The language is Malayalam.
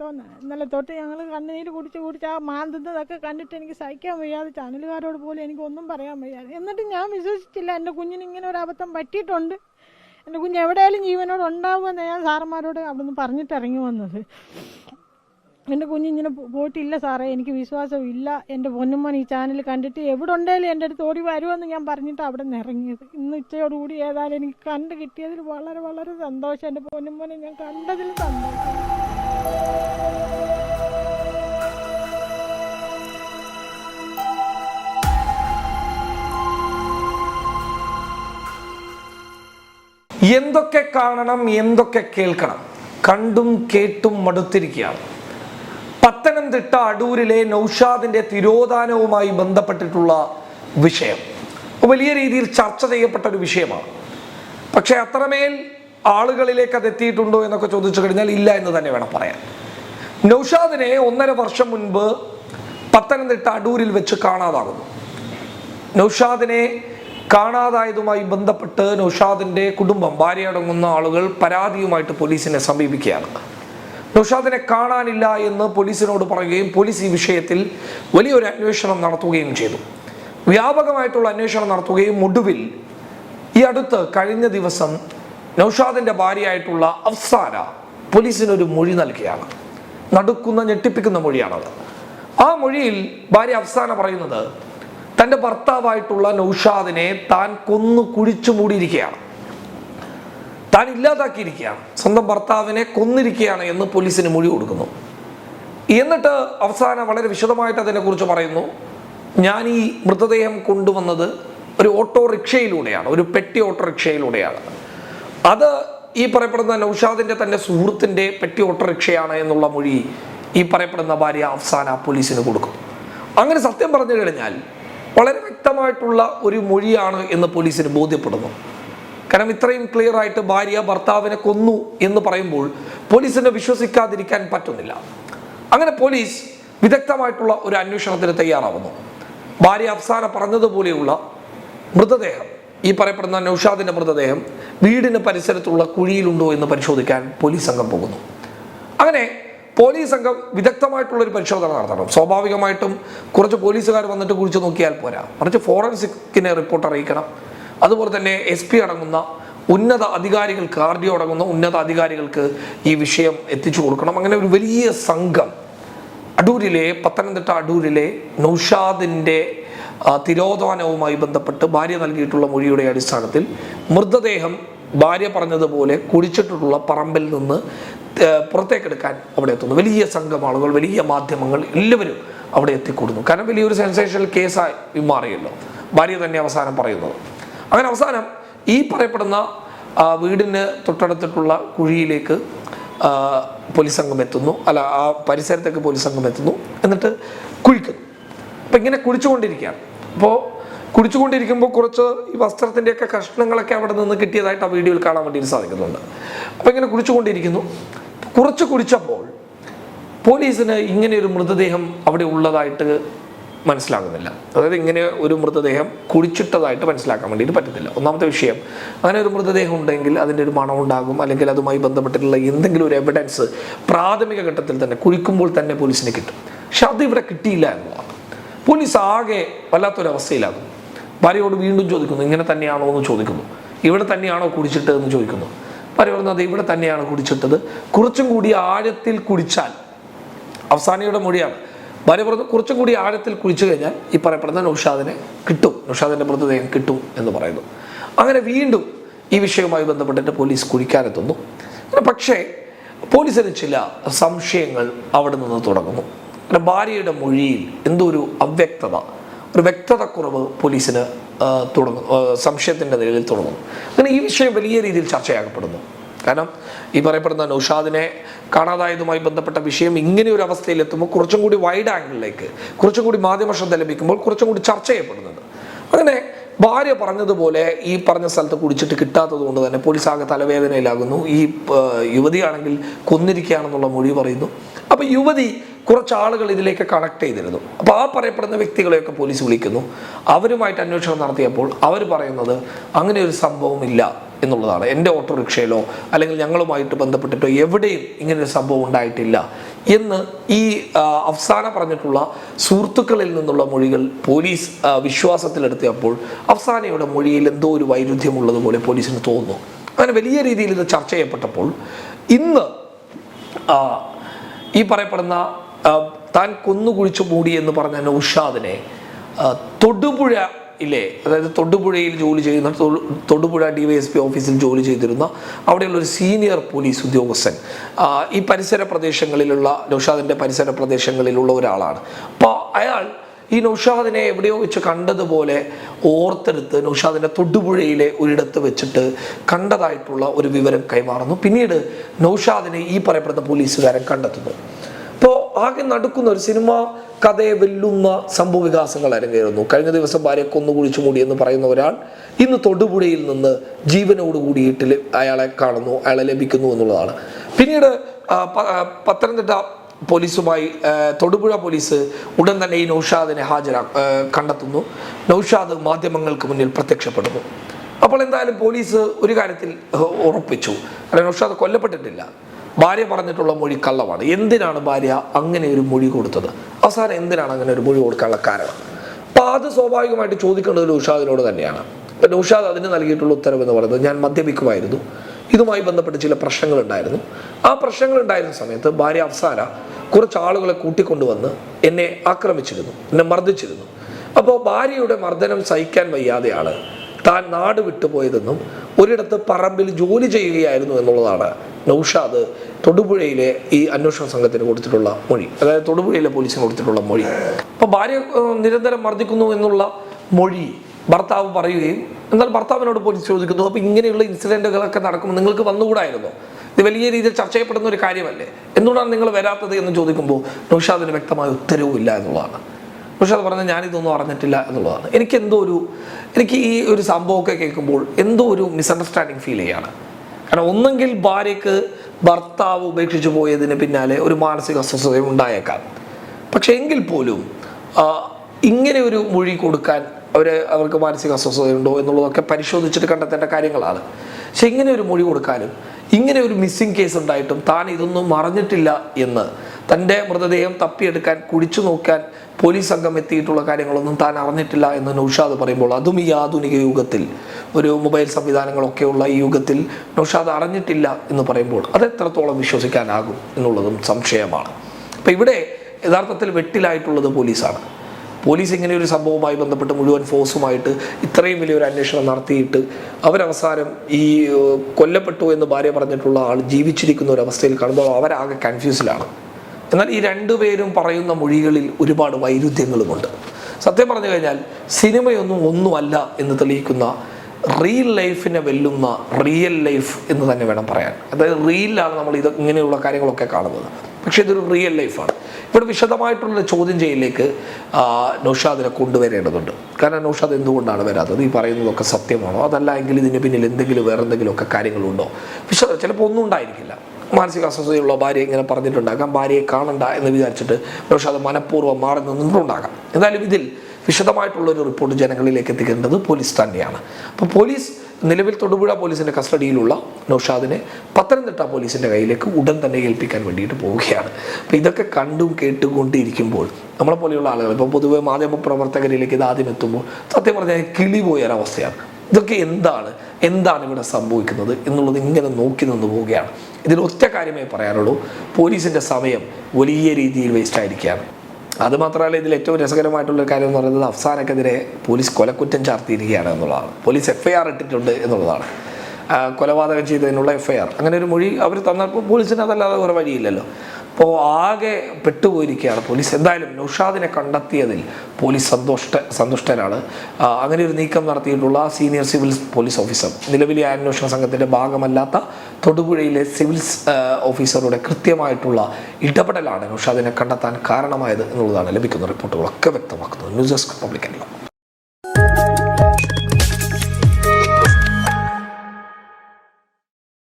തോന്നുന്നത് ഇന്നലെ തൊട്ട് ഞങ്ങൾ കണ്ണുനീര് കുടിച്ച് കുടിച്ച് ആ മാന്തുന്നതൊക്കെ കണ്ടിട്ട് എനിക്ക് സഹിക്കാൻ വയ്യാതെ ചാനലുകാരോട് പോലും എനിക്ക് ഒന്നും പറയാൻ വയ്യാതെ. എന്നിട്ട് ഞാൻ വിശ്വസിച്ചില്ല എന്റെ കുഞ്ഞിന് ഇങ്ങനെ ഒരു അബദ്ധം പറ്റിയിട്ടുണ്ട്. എന്റെ കുഞ്ഞ് എവിടെയായാലും ജീവനോട് ഉണ്ടാവുമെന്ന് ഞാൻ സാറന്മാരോട് അവിടുന്ന് പറഞ്ഞിട്ട് ഇറങ്ങി വന്നത് എന്റെ കുഞ്ഞിങ്ങനെ പോയിട്ടില്ല സാറേ എനിക്ക് വിശ്വാസം ഇല്ല. എന്റെ പൊന്നുമ്മൻ ഈ ചാനൽ കണ്ടിട്ട് എവിടെ ഉണ്ടെങ്കിലും എന്റെ അടുത്ത് ഓടി വരുമെന്ന് ഞാൻ പറഞ്ഞിട്ട് അവിടെ നിന്ന് ഇറങ്ങിയത്. ഇന്ന് ഉച്ചയോടുകൂടി ഏതായാലും എനിക്ക് കണ്ട് കിട്ടിയതിൽ വളരെ വളരെ സന്തോഷം. എന്റെ പൊന്നുമ്മനെ ഞാൻ കണ്ടതിൽ സന്തോഷം. എന്തൊക്കെ കാണണം എന്തൊക്കെ കേൾക്കണം? കണ്ടും കേട്ടും മടുത്തിരിക്കുകയാണ്. പത്തനംതിട്ട അടൂരിലെ നൌഷാദിന്റെ തിരോധാനവുമായി ബന്ധപ്പെട്ടിട്ടുള്ള വിഷയം. വലിയ രീതിയിൽ ചർച്ച ചെയ്യപ്പെട്ട ഒരു വിഷയമാണ്. പക്ഷേ അത്രമേൽ ആളുകളിലേക്ക് അത് എത്തിയിട്ടുണ്ടോ എന്നൊക്കെ ചോദിച്ചു കഴിഞ്ഞാൽ ഇല്ല എന്ന് തന്നെ വേണം പറയാൻ. നൗഷാദിനെ ഒന്നര വർഷം മുൻപ് പത്തനംതിട്ട അടൂരിൽ വെച്ച് കാണാതാകുന്നു. നൗഷാദിനെ കാണാതായതുമായി ബന്ധപ്പെട്ട് നൗഷാദിന്റെ കുടുംബം ഭാര്യ അടങ്ങുന്ന ആളുകൾ പരാതിയുമായിട്ട് പോലീസിനെ സമീപിക്കുകയാണ്. നൗഷാദിനെ കാണാനില്ല എന്ന് പോലീസിനോട് പറയുകയും പോലീസ് ഈ വിഷയത്തിൽ വലിയൊരു അന്വേഷണം നടത്തുകയും ചെയ്തു. വ്യാപകമായിട്ടുള്ള അന്വേഷണം നടത്തുകയും ഒടുവിൽ ഈ അടുത്ത് കഴിഞ്ഞ ദിവസം നൗഷാദിന്റെ ഭാര്യയായിട്ടുള്ള അഫ്സാന പോലീസിനൊരു മൊഴി നൽകുകയാണ് നടുക്കുന്ന ഞെട്ടിപ്പിക്കുന്ന മൊഴിയാണത്. ആ മൊഴിയിൽ ഭാര്യ അഫ്സാന പറയുന്നത് തന്റെ ഭർത്താവായിട്ടുള്ള നൗഷാദിനെ താൻ കൊന്നു കുഴിച്ചു മൂടിയിരിക്കുകയാണ്. താൻ ഇല്ലാതാക്കിയിരിക്കുകയാണ്. സ്വന്തം ഭർത്താവിനെ കൊന്നിരിക്കുകയാണ് എന്ന് പോലീസിന് മൊഴി കൊടുക്കുന്നു. എന്നിട്ട് അവസാനം വളരെ വിശദമായിട്ട് അതിനെക്കുറിച്ച് പറയുന്നു. ഞാൻ ഈ മൃതദേഹം കൊണ്ടുവന്നത് ഒരു ഓട്ടോറിക്ഷയിലൂടെയാണ് ഒരു പെട്ടി ഓട്ടോറിക്ഷയിലൂടെയാണ്. അത് ഈ പറയപ്പെടുന്ന നൗഷാദിന്റെ തന്നെ സുഹൃത്തിന്റെ പെട്ടി ഓട്ടോറിക്ഷയാണ് എന്നുള്ള മൊഴി ഈ പറയപ്പെടുന്ന ഭാര്യ അഫ്സാന പോലീസിന് കൊടുക്കും. അങ്ങനെ സത്യം പറഞ്ഞു കഴിഞ്ഞാൽ വളരെ വ്യക്തമായിട്ടുള്ള ഒരു മൊഴിയാണ് എന്ന് പോലീസിന് ബോധ്യപ്പെടുന്നു. കാരണം ഇത്രയും ക്ലിയർ ആയിട്ട് ഭാര്യ ഭർത്താവിനെ കൊന്നു എന്ന് പറയുമ്പോൾ പോലീസിനെ വിശ്വസിക്കാതിരിക്കാൻ പറ്റുന്നില്ല. അങ്ങനെ പോലീസ് വിദഗ്ധമായിട്ടുള്ള ഒരു അന്വേഷണത്തിന് തയ്യാറാവുന്നു. ഭാര്യ അഫ്സാന പറഞ്ഞതുപോലെയുള്ള മൃതദേഹം ഈ പറയപ്പെടുന്ന നൌഷാദിന്റെ മൃതദേഹം വീടിന് പരിസരത്തുള്ള കുഴിയിലുണ്ടോ എന്ന് പരിശോധിക്കാൻ പോലീസ് സംഘം പോകുന്നു. അങ്ങനെ പോലീസ് സംഘം വിദഗ്ധമായിട്ടുള്ളൊരു പരിശോധന നടത്തണം. സ്വാഭാവികമായിട്ടും കുറച്ച് പോലീസുകാർ വന്നിട്ട് കുഴിച്ചു നോക്കിയാൽ പോരാ. മറിച്ച് ഫോറൻസിക്കിനെ റിപ്പോർട്ട് അറിയിക്കണം. അതുപോലെ തന്നെ എസ് പി അടങ്ങുന്ന ഉന്നത അധികാരികൾക്ക് ആർ ഡി അടങ്ങുന്ന ഉന്നത അധികാരികൾക്ക് ഈ വിഷയം എത്തിച്ചു കൊടുക്കണം. അങ്ങനെ ഒരു വലിയ സംഘം അടൂരിലെ പത്തനംതിട്ട അടൂരിലെ നൗഷാദിന്റെ തിരോധാനവുമായി ബന്ധപ്പെട്ട് ഭാര്യ നൽകിയിട്ടുള്ള മൊഴിയുടെ അടിസ്ഥാനത്തിൽ മൃതദേഹം ഭാര്യ പറഞ്ഞതുപോലെ കുടിച്ചിട്ടുള്ള പറമ്പിൽ നിന്ന് പുറത്തേക്കെടുക്കാൻ അവിടെ എത്തുന്നു. വലിയ സംഘം ആളുകൾ വലിയ മാധ്യമങ്ങൾ എല്ലാവരും അവിടെ എത്തിക്കൂടുന്നു. കാരണം വലിയൊരു സെൻസേഷണൽ കേസായി മാറിയല്ലോ. ഭാര്യ തന്നെ അവസാനം പറയുന്നത്. അങ്ങനെ അവസാനം ഈ പറയപ്പെടുന്ന വീടിന് തൊട്ടടുത്തിട്ടുള്ള കുഴിയിലേക്ക് പോലീസ് സംഘം എത്തുന്നു. അല്ല ആ പരിസരത്തേക്ക് പോലീസ് സംഘം എത്തുന്നു. എന്നിട്ട് കുഴിക്കുന്നു. അപ്പം ഇങ്ങനെ കുഴിച്ചുകൊണ്ടിരിക്കുകയാണ്. അപ്പോൾ കുടിച്ചുകൊണ്ടിരിക്കുമ്പോൾ കുറച്ച് ഈ വസ്ത്രത്തിന്റെയൊക്കെ കഷ്ണങ്ങളൊക്കെ അവിടെ നിന്ന് കിട്ടിയതായിട്ട് ആ വീഡിയോയിൽ കാണാൻ വേണ്ടി സാധിക്കുന്നുണ്ട്. അപ്പം ഇങ്ങനെ കുടിച്ചുകൊണ്ടിരിക്കുന്നു. കുറച്ച് കുടിച്ചപ്പോൾ പോലീസിന് ഇങ്ങനെ ഒരു മൃതദേഹം അവിടെ ഉള്ളതായിട്ട് മനസ്സിലാകുന്നില്ല. അതായത് ഇങ്ങനെ ഒരു മൃതദേഹം കുടിച്ചിട്ടതായിട്ട് മനസ്സിലാക്കാൻ വേണ്ടിയിട്ട് പറ്റത്തില്ല. ഒന്നാമത്തെ വിഷയം അങ്ങനെ ഒരു മൃതദേഹം ഉണ്ടെങ്കിൽ അതിന്റെ ഒരു മണം ഉണ്ടാകും അല്ലെങ്കിൽ അതുമായി ബന്ധപ്പെട്ടിട്ടുള്ള എന്തെങ്കിലും ഒരു എവിഡൻസ് പ്രാഥമിക ഘട്ടത്തിൽ തന്നെ കുഴിക്കുമ്പോൾ തന്നെ പോലീസിന് കിട്ടും. പക്ഷെ അത് ഇവിടെ കിട്ടിയില്ല എന്നുള്ളതാണ് പോലീസ് ആകെ വല്ലാത്തൊരവസ്ഥയിലാകും ഭാര്യയോട് വീണ്ടും ചോദിക്കുന്നു ഇങ്ങനെ തന്നെയാണോ? എന്ന് ചോദിക്കുന്നു. ഇവിടെ തന്നെയാണോ കുടിച്ചിട്ടത് എന്ന് ചോദിക്കുന്നു. ഭാര്യ പറയുന്നത് ഇവിടെ തന്നെയാണ് കുടിച്ചിട്ടത്. കുറച്ചും കൂടി ആഴത്തിൽ കുടിച്ചാൽ. അവസാനിയുടെ മൊഴിയാണ്. ഭാര്യ പറഞ്ഞു കുറച്ചും കൂടി ആഴത്തിൽ കുടിച്ചു കഴിഞ്ഞാൽ ഈ പറയപ്പെടുന്ന നൗഷാദിനെ കിട്ടും. നൗഷാദിന്റെ മൃതദേഹം കിട്ടും എന്ന് പറയുന്നു. അങ്ങനെ വീണ്ടും ഈ വിഷയവുമായി ബന്ധപ്പെട്ടിട്ട് പോലീസ് കുടിക്കാനെത്തുന്നു പക്ഷേ പോലീസിന് ചില സംശയങ്ങൾ അവിടെ നിന്ന് തുടങ്ങുന്നു. അങ്ങനെ ഭാര്യയുടെ മൊഴിയിൽ എന്തോ ഒരു അവ്യക്തത? ഒരു വ്യക്തതക്കുറവ് പോലീസിന് തുടങ്ങും. സംശയത്തിന്റെ നിലയിൽ തുടങ്ങും. അങ്ങനെ ഈ വിഷയം വലിയ രീതിയിൽ ചർച്ചയാകപ്പെടുന്നു കാരണം ഈ പറയപ്പെടുന്ന നൗഷാദിനെ കാണാതായതുമായി ബന്ധപ്പെട്ട വിഷയം ഇങ്ങനെ ഒരു അവസ്ഥയിൽ എത്തുമ്പോൾ കുറച്ചും കൂടി വൈഡ് ആംഗിളിലേക്ക് കുറച്ചും കൂടി മാധ്യമ ശ്രദ്ധ ലഭിക്കുമ്പോൾ കുറച്ചും കൂടി ചർച്ച ചെയ്യപ്പെടുന്നത് അങ്ങനെ ഭാര്യ പറഞ്ഞതുപോലെ ഈ പറഞ്ഞ സ്ഥലത്ത് കുടിച്ചിട്ട് കിട്ടാത്തത് കൊണ്ട് തന്നെ പോലീസ് ആകെ തലവേദനയിലാകുന്നു. ഈ യുവതിയാണെങ്കിൽ കൊന്നിരിക്കുകയാണെന്നുള്ള മൊഴി പറയുന്നു. അപ്പോൾ യുവതി കുറച്ച് ആളുകൾ ഇതിലേക്ക് കണക്ട് ചെയ്തിരുന്നു. അപ്പോൾ ആ പറയപ്പെടുന്ന വ്യക്തികളെയൊക്കെ പോലീസ് വിളിക്കുന്നു. അവരുമായിട്ട് അന്വേഷണം നടത്തിയപ്പോൾ അവർ പറയുന്നത് അങ്ങനെ ഒരു സംഭവം ഇല്ല എന്നുള്ളതാണ്. എന്റെ ഓട്ടോറിക്ഷയിലോ അല്ലെങ്കിൽ ഞങ്ങളുമായിട്ട് ബന്ധപ്പെട്ടിട്ടോ എവിടെയും ഇങ്ങനെ ഒരു സംഭവം ഉണ്ടായിട്ടില്ല എന്ന് ഈ അഫ്സാന പറഞ്ഞിട്ടുള്ള സുഹൃത്തുക്കളിൽ നിന്നുള്ള മൊഴികൾ പോലീസ് വിശ്വാസത്തിലെടുത്തിയപ്പോൾ അഫ്സാനയുടെ മൊഴിയിൽ എന്തോ ഒരു വൈരുദ്ധ്യമുള്ളതുപോലെ പോലീസിന് തോന്നുന്നു. അങ്ങനെ വലിയ രീതിയിൽ ഇത് ചർച്ച ചെയ്യപ്പെട്ടപ്പോൾ ഇന്ന് ഈ പറയപ്പെടുന്ന താൻ കൊന്നുകുഴിച്ചു മൂടി എന്ന് പറഞ്ഞ നൗഷാദിനെ തൊടുപുഴ ഇല്ലേ അതായത് തൊടുപുഴയിൽ ജോലി ചെയ്യുന്ന Thodupuzha D Y S P ഓഫീസിൽ ജോലി ചെയ്തിരുന്ന അവിടെയുള്ള ഒരു സീനിയർ പോലീസ് ഉദ്യോഗസ്ഥൻ ഈ പരിസര പ്രദേശങ്ങളിലുള്ള നൗഷാദിന്റെ പരിസര പ്രദേശങ്ങളിലുള്ള ഒരാളാണ്. അപ്പോൾ അയാൾ ഈ നൗഷാദിനെ എവിടെയോ വെച്ച് കണ്ടതുപോലെ ഓർത്തെടുത്ത് നൗഷാദിനെ തൊടുപുഴയിലെ ഒരിടത്ത് വെച്ചിട്ട് കണ്ടതായിട്ടുള്ള ഒരു വിവരം കൈമാറുന്നു. പിന്നീട് നൗഷാദിനെ ഈ പറയപ്പെടുന്ന പോലീസുകാരൻ കണ്ടെത്തുന്നു. അപ്പോൾ ആകെ നടക്കുന്ന ഒരു സിനിമ കഥയെ വെല്ലുന്ന സംഭവ വികാസങ്ങൾ അരങ്ങേറുന്നു. കഴിഞ്ഞ ദിവസം ഭാര്യ കൊന്നുകുഴിച്ചു മൂടി എന്ന് പറയുന്ന ഒരാൾ ഇന്ന് തൊടുപുഴയിൽ നിന്ന് ജീവനോട് കൂടിയിട്ട് അയാളെ കാണുന്നു അയാളെ ലഭിക്കുന്നു എന്നുള്ളതാണ്. പിന്നീട് പത്തനംതിട്ട പോലീസുമായി തൊടുപുഴ പോലീസ് ഉടൻ തന്നെ ഈ നൗഷാദിനെ ഹാജരാ കണ്ടെത്തുന്നു. നൗഷാദ് മാധ്യമങ്ങൾക്ക് മുന്നിൽ പ്രത്യക്ഷപ്പെടുന്നു. അപ്പോൾ എന്തായാലും പോലീസ് ഒരു കാര്യത്തിൽ ഉറപ്പിച്ചു. കാരണം നൗഷാദ് കൊല്ലപ്പെട്ടിട്ടില്ല. ഭാര്യ പറഞ്ഞിട്ടുള്ള മൊഴി കള്ളമാണ്. എന്തിനാണ് ഭാര്യ അങ്ങനെ ഒരു മൊഴി കൊടുത്തത്? അവസാനം എന്തിനാണ് അങ്ങനെ ഒരു മൊഴി കൊടുക്കാനുള്ള കാരണം? അപ്പോൾ അത് സ്വാഭാവികമായിട്ട് ചോദിക്കേണ്ടത് നൗഷാദിനോട് തന്നെയാണ്. അപ്പം നൗഷാദ് അതിന് നൽകിയിട്ടുള്ള ഉത്തരവ് എന്ന് പറയുന്നത് ഞാൻ മദ്യപിക്കുമായിരുന്നു. ഇതുമായി ബന്ധപ്പെട്ട് ചില പ്രശ്നങ്ങൾ ഉണ്ടായിരുന്നു ആ പ്രശ്നങ്ങൾ ഉണ്ടായിരുന്ന സമയത്ത് ഭാര്യ അഫ്സാന കുറച്ച് ആളുകളെ കൂട്ടിക്കൊണ്ടുവന്ന് എന്നെ ആക്രമിച്ചിരുന്നു എന്നെ മർദ്ദിച്ചിരുന്നു. അപ്പോൾ ഭാര്യയുടെ മർദ്ദനം സഹിക്കാൻ വയ്യാതെയാണ് താൻ നാട് വിട്ടുപോയതെന്നും ഒരിടത്ത് പറമ്പിൽ ജോലി ചെയ്യുകയായിരുന്നു എന്നുള്ളതാണ് നൗഷാദ് തൊടുപുഴയിലെ ഈ അന്വേഷണ സംഘത്തിന് കൊടുത്തിട്ടുള്ള മൊഴി. അതായത് തൊടുപുഴയിലെ പോലീസിന് കൊടുത്തിട്ടുള്ള മൊഴി. അപ്പോൾ ഭാര്യ നിരന്തരം മർദ്ദിക്കുന്നു എന്നുള്ള മൊഴി ഭർത്താവ് പറയുകയും എന്നാൽ ഭർത്താവിനോട് പോലീസ് ചോദിക്കുന്നു അപ്പോൾ ഇങ്ങനെയുള്ള ഇൻസിഡന്റുകളൊക്കെ നടക്കുമ്പോൾ നിങ്ങൾക്ക് വന്നുകൂടായിരുന്നു? ഇത് വലിയ രീതിയിൽ ചർച്ച ചെയ്യപ്പെടുന്ന ഒരു കാര്യമല്ലേ? എന്തുകൊണ്ടാണ് നിങ്ങൾ വരാത്തത്? എന്ന് ചോദിക്കുമ്പോൾ നൗഷാദിന് വ്യക്തമായ ഉത്തരവും ഇല്ല എന്നുള്ളതാണ്. പക്ഷെ അത് പറഞ്ഞാൽ ഞാനിതൊന്നും അറിഞ്ഞിട്ടില്ല എന്നുള്ളതാണ്. എനിക്ക് എന്തോ ഒരു എനിക്ക് ഈ ഒരു സംഭവമൊക്കെ കേൾക്കുമ്പോൾ എന്തോ ഒരു മിസ്അണ്ടർസ്റ്റാൻഡിങ് ഫീൽ ചെയ്യാണ്. കാരണം ഒന്നെങ്കിൽ ഭാര്യയ്ക്ക് ഭർത്താവ് ഉപേക്ഷിച്ചു പോയതിന് പിന്നാലെ ഒരു മാനസിക അസ്വസ്ഥത ഉണ്ടായേക്കാം. പക്ഷെ എങ്കിൽ പോലും ഇങ്ങനെ ഒരു മൊഴി കൊടുക്കാൻ അവർ അവർക്ക് മാനസിക അസ്വസ്ഥതയുണ്ടോ എന്നുള്ളതൊക്കെ പരിശോധിച്ചിട്ട് കണ്ടെത്തേണ്ട കാര്യങ്ങളാണ്. പക്ഷെ ഇങ്ങനെ ഒരു മൊഴി കൊടുക്കാനും ഇങ്ങനെ ഒരു മിസ്സിംഗ് കേസ് ഉണ്ടായിട്ടും താൻ ഇതൊന്നും മറഞ്ഞിട്ടില്ല എന്ന് തന്റെ മൃതദേഹം തപ്പിയെടുക്കാൻ കുടിച്ചു നോക്കാൻ പോലീസ് സംഘം എത്തിയിട്ടുള്ള കാര്യങ്ങളൊന്നും താൻ അറിഞ്ഞിട്ടില്ല എന്ന് നൗഷാദ് പറയുമ്പോൾ അതും ഈ ആധുനിക യുഗത്തിൽ ഒരു മൊബൈൽ സംവിധാനങ്ങളൊക്കെയുള്ള ഈ യുഗത്തിൽ നൗഷാദ് അറിഞ്ഞിട്ടില്ല എന്ന് പറയുമ്പോൾ അത് എത്രത്തോളം വിശ്വസിക്കാനാകും എന്നുള്ളതും സംശയമാണ്. അപ്പം ഇവിടെ യഥാർത്ഥത്തിൽ വെട്ടിലായിട്ടുള്ളത് പോലീസാണ്. പോലീസ് ഇങ്ങനെ ഒരു സംഭവവുമായി ബന്ധപ്പെട്ട് മുഴുവൻ ഫോഴ്സുമായിട്ട് ഇത്രയും വലിയൊരു അന്വേഷണം നടത്തിയിട്ട് അവരവസാനം ഈ കൊല്ലപ്പെട്ടു എന്ന് ഭാര്യ പറഞ്ഞിട്ടുള്ള ആൾ ജീവിച്ചിരിക്കുന്ന ഒരു അവസ്ഥയിൽ കാണുമ്പോൾ അവരാകെ കൺഫ്യൂസിലാണ്. എന്നാൽ ഈ രണ്ടുപേരും പറയുന്ന മൊഴികളിൽ ഒരുപാട് വൈരുദ്ധ്യങ്ങളുമുണ്ട്. സത്യം പറഞ്ഞു കഴിഞ്ഞാൽ സിനിമയൊന്നും ഒന്നുമല്ല എന്ന് തെളിയിക്കുന്ന റിയൽ ലൈഫിനെ വെല്ലുന്ന റിയൽ ലൈഫ് എന്ന് തന്നെ വേണം പറയാൻ. അതായത് റിയലാണ് നമ്മൾ ഇത് ഇങ്ങനെയുള്ള കാര്യങ്ങളൊക്കെ കാണുന്നത്. പക്ഷേ ഇതൊരു റിയൽ ലൈഫാണ് ഇവിടെ വിശദമായിട്ടുള്ള ചോദ്യം ചെയ്യലേക്ക് നൗഷാദിനെ കൊണ്ടുവരേണ്ടതുണ്ട്. കാരണം നൗഷാദ് എന്തുകൊണ്ടാണ് വരാത്തത്? ഈ പറയുന്നതൊക്കെ സത്യമാണോ? അതല്ല എങ്കിൽ ഇതിന് പിന്നിൽ എന്തെങ്കിലും വേറെ എന്തെങ്കിലുമൊക്കെ കാര്യങ്ങളുണ്ടോ? വിശദ ചിലപ്പോൾ ഒന്നും ഉണ്ടായിരിക്കില്ല. മാനസിക അസ്വസ്ഥതയുള്ള ഭാര്യ ഇങ്ങനെ പറഞ്ഞിട്ടുണ്ടാകാം. ഭാര്യയെ കാണണ്ട എന്ന് വിചാരിച്ചിട്ട് നൗഷാദ് മനഃപൂർവം മാറി നിന്നിട്ടുണ്ടാകാം. എന്തായാലും ഇതിൽ വിശദമായിട്ടുള്ള ഒരു റിപ്പോർട്ട് ജനങ്ങളിലേക്ക് എത്തിക്കേണ്ടത് പോലീസ് തന്നെയാണ്. അപ്പോൾ പോലീസ് നിലവിൽ തൊടുപുഴ പോലീസിന്റെ കസ്റ്റഡിയിലുള്ള നൗഷാദിനെ പത്തനംതിട്ട പോലീസിന്റെ കയ്യിലേക്ക് ഉടൻ തന്നെ ഏൽപ്പിക്കാൻ വേണ്ടിയിട്ട് പോവുകയാണ്. അപ്പോൾ ഇതൊക്കെ കണ്ടും കേട്ടുകൊണ്ടിരിക്കുമ്പോൾ നമ്മളെ പോലെയുള്ള ആളുകൾ ഇപ്പോൾ പൊതുവെ മാധ്യമ പ്രവർത്തകരിലേക്ക് ഇത് ആദ്യം എത്തുമ്പോൾ സത്യം പറഞ്ഞാൽ കിളി പോയ ഒരവസ്ഥയാണ് ഇതൊക്കെ എന്താണ്? എന്താണ് ഇവിടെ സംഭവിക്കുന്നത് എന്നുള്ളത് ഇങ്ങനെ നോക്കി നിന്ന് പോവുകയാണ്. ഇതിൽ ഒറ്റ കാര്യമേ പറയാനുള്ളൂ. പോലീസിന്റെ സമയം വലിയ രീതിയിൽ വേസ്റ്റ് ആയിരിക്കുകയാണ്. അത് മാത്രമല്ല ഇതിൽ ഏറ്റവും രസകരമായിട്ടുള്ള കാര്യം എന്ന് പറയുന്നത് അഫ്സാനക്കെതിരെ പോലീസ് കൊലക്കുറ്റം ചാർത്തിയിരിക്കുകയാണ് എന്നുള്ളതാണ്. പോലീസ് എഫ് ഐ ആർ ഇട്ടിട്ടുണ്ട് എന്നുള്ളതാണ്. കൊലപാതകം ചെയ്തതിനുള്ള എഫ് ഐ ആർ അങ്ങനെ ഒരു മൊഴി അവർ തന്നപ്പോൾ പോലീസിന് അതല്ലാതെ വേറെ വഴിയില്ലല്ലോ. അപ്പോൾ ആകെ പെട്ടുപോയിരിക്കുകയാണ് പോലീസ്. എന്തായാലും നൗഷാദിനെ കണ്ടെത്തിയതിൽ പോലീസ് സന്തോഷ്ട സന്തുഷ്ടനാണ്. അങ്ങനെ ഒരു നീക്കം നടത്തിയിട്ടുള്ള സീനിയർ സിവിൽ പോലീസ് ഓഫീസർ. നിലവിലെ അന്വേഷണ സംഘത്തിന്റെ ഭാഗമല്ലാത്ത തൊടുപുഴയിലെ സിവിൽ ഓഫീസറുടെ കൃത്യമായിട്ടുള്ള ഇടപെടലാണ് നൗഷാദിനെ കണ്ടെത്താൻ കാരണമായത് എന്നുള്ളതാണ് ലഭിക്കുന്ന റിപ്പോർട്ടുകളൊക്കെ വ്യക്തമാക്കുന്നത് ന്യൂസ് ഡെസ്ക് പബ്ലിക്